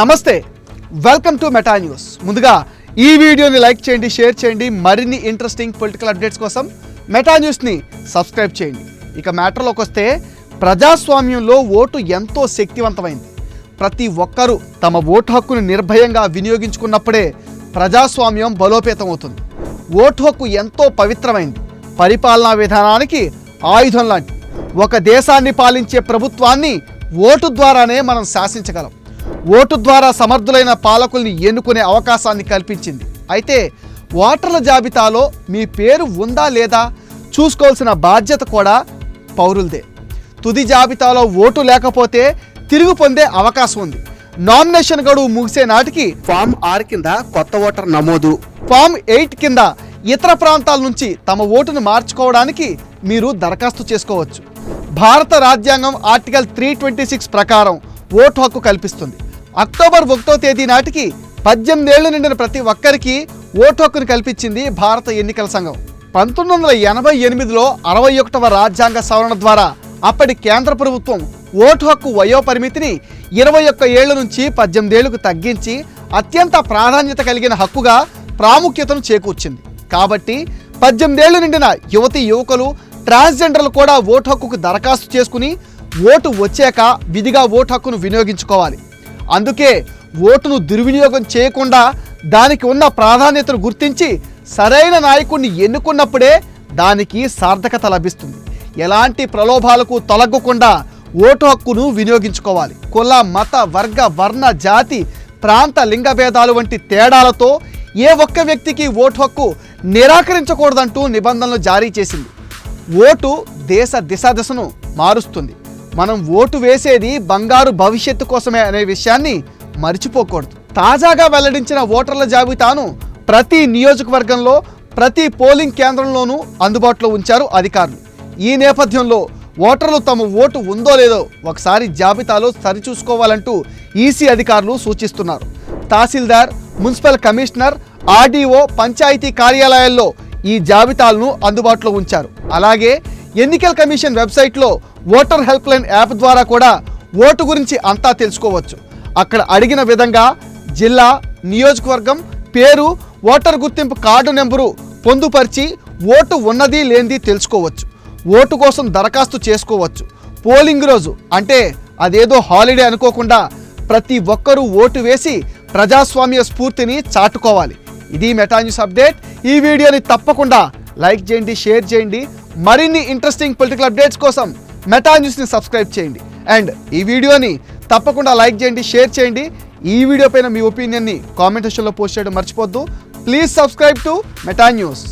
నమస్తే welcome to Meta news ముందుగా ఈ వీడియోని లైక్ చేయండి షేర్ చేయండి మరిన్ని ఇంట్రెస్టింగ్ పొలిటికల్ అప్డేట్స్ కోసం మెటా న్యూస్ని సబ్స్క్రైబ్ చేయండి. ఇక మ్యాటర్లోకి వస్తే ప్రజాస్వామ్యంలో ఓటు ఎంతో శక్తివంతమైంది. ప్రతి ఒక్కరూ తమ ఓటు హక్కును నిర్భయంగా వినియోగించుకున్నప్పుడే ప్రజాస్వామ్యం బలోపేతం అవుతుంది ఓటు హక్కు ఎంతో పవిత్రమైంది. పరిపాలనా విధానానికి ఆయుధం లాంటి ఒక దేశాన్ని పాలించే ప్రభుత్వాన్ని ఓటు ద్వారానే మనం శాసించగలం. ఓటు ద్వారా సమర్థులైన పాలకుల్ని ఎన్నుకునే అవకాశాన్ని కల్పించింది. అయితే ఓటర్ల జాబితాలో మీ పేరు ఉందా లేదా చూసుకోవాల్సిన బాధ్యత కూడా పౌరులదే. తుది జాబితాలో ఓటు లేకపోతే తిరుగు పొందే అవకాశం ఉంది. నామినేషన్ గడువు ముగిసే నాటికి ఫామ్ ఆరు కింద కొత్త ఓటర్ నమోదు. ఫామ్ ఎయిట్ కింద ఇతర ప్రాంతాల నుంచి తమ ఓటును మార్చుకోవడానికి మీరు దరఖాస్తు చేసుకోవచ్చు. భారత రాజ్యాంగం ఆర్టికల్ త్రీ ట్వంటీ సిక్స్ ప్రకారం ఓటు హక్కు కల్పిస్తుంది. అక్టోబర్ ఒకటో తేదీ నాటికి పద్దెనిమిదేళ్ళు నిండిన ప్రతి ఒక్కరికి ఓటు హక్కును కల్పించింది భారత ఎన్నికల సంఘం. పంతొమ్మిది వందల ఎనభై ఎనిమిదిలో అరవై ఒకటవ రాజ్యాంగ సవరణ ద్వారా అప్పటి కేంద్ర ప్రభుత్వం ఓటు హక్కు వయో పరిమితిని ఇరవై ఒక్క ఏళ్ళ నుంచి పద్దెనిమిది ఏళ్ళకు తగ్గించి అత్యంత ప్రాధాన్యత కలిగిన హక్కుగా ప్రాముఖ్యతను చేకూర్చింది. కాబట్టి పద్దెనిమిదేళ్ళు నిండిన యువతి యువకులు ట్రాన్స్జెండర్లు కూడా ఓటు హక్కుకు దరఖాస్తు చేసుకుని ఓటు వచ్చాక విధిగా ఓటు హక్కును వినియోగించుకోవాలి. అందుకే ఓటును దుర్వినియోగం చేయకుండా దానికి ఉన్న ప్రాధాన్యతను గుర్తించి సరైన నాయకుడిని ఎన్నుకున్నప్పుడే దానికి సార్థకత లభిస్తుంది. ఎలాంటి ప్రలోభాలకు తొలగకుండా ఓటు హక్కును వినియోగించుకోవాలి. కుల మత వర్గ వర్ణ జాతి ప్రాంత లింగ భేదాలు వంటి తేడాలతో ఏ ఒక్క వ్యక్తికి ఓటు హక్కు నిరాకరించకూడదంటూ నిబంధనలు జారీ చేసింది. ఓటు దేశ దిశ దిశను మారుస్తుంది. మనం ఓటు వేసేది బంగారు భవిష్యత్తు కోసమే అనే విషయాన్ని మర్చిపోకూడదు. తాజాగా వెల్లడించిన ఓటర్ల జాబితాను ప్రతి నియోజకవర్గంలో ప్రతి పోలింగ్ కేంద్రంలోనూ అందుబాటులో ఉంచారు అధికారులు. ఈ నేపథ్యంలో ఓటర్లు తమ ఓటు ఉందో లేదో ఒకసారి జాబితాలో సరిచూసుకోవాలంటూ ఈసీ అధికారులు సూచిస్తున్నారు. Tahsildar municipal commissioner RDO panchayat కార్యాలయాల్లో ఈ జాబితాలను అందుబాటులో ఉంచారు. అలాగే ఎన్నికల కమిషన్ వెబ్సైట్లో ఓటర్ హెల్ప్ లైన్ యాప్ ద్వారా కూడా ఓటు గురించి అంతా తెలుసుకోవచ్చు. అక్కడ అడిగిన విధంగా జిల్లా నియోజకవర్గం పేరు ఓటర్ గుర్తింపు కార్డు నెంబరు పొందుపరిచి ఓటు ఉన్నది లేనిది తెలుసుకోవచ్చు. ఓటు కోసం దరఖాస్తు చేసుకోవచ్చు. పోలింగ్ రోజు అంటే అదేదో హాలిడే అనుకోకుండా ప్రతి ఒక్కరూ ఓటు వేసి ప్రజాస్వామ్య స్ఫూర్తిని చాటుకోవాలి. ఇది మెటాన్యూస్ అప్డేట్. ఈ వీడియోని తప్పకుండా లైక్ చేయండి షేర్ చేయండి. మరిన్ని ఇంట్రెస్టింగ్ పొలిటికల్ అప్డేట్స్ కోసం మెటా న్యూస్ని సబ్స్క్రైబ్ చేయండి. అండ్ ఈ వీడియోని తప్పకుండా లైక్ చేయండి షేర్ చేయండి. ఈ వీడియో పైన మీ ఒపీనియన్ని కామెంట్ సెక్షన్లో పోస్ట్ చేయడం మర్చిపోద్దు please subscribe to Meta news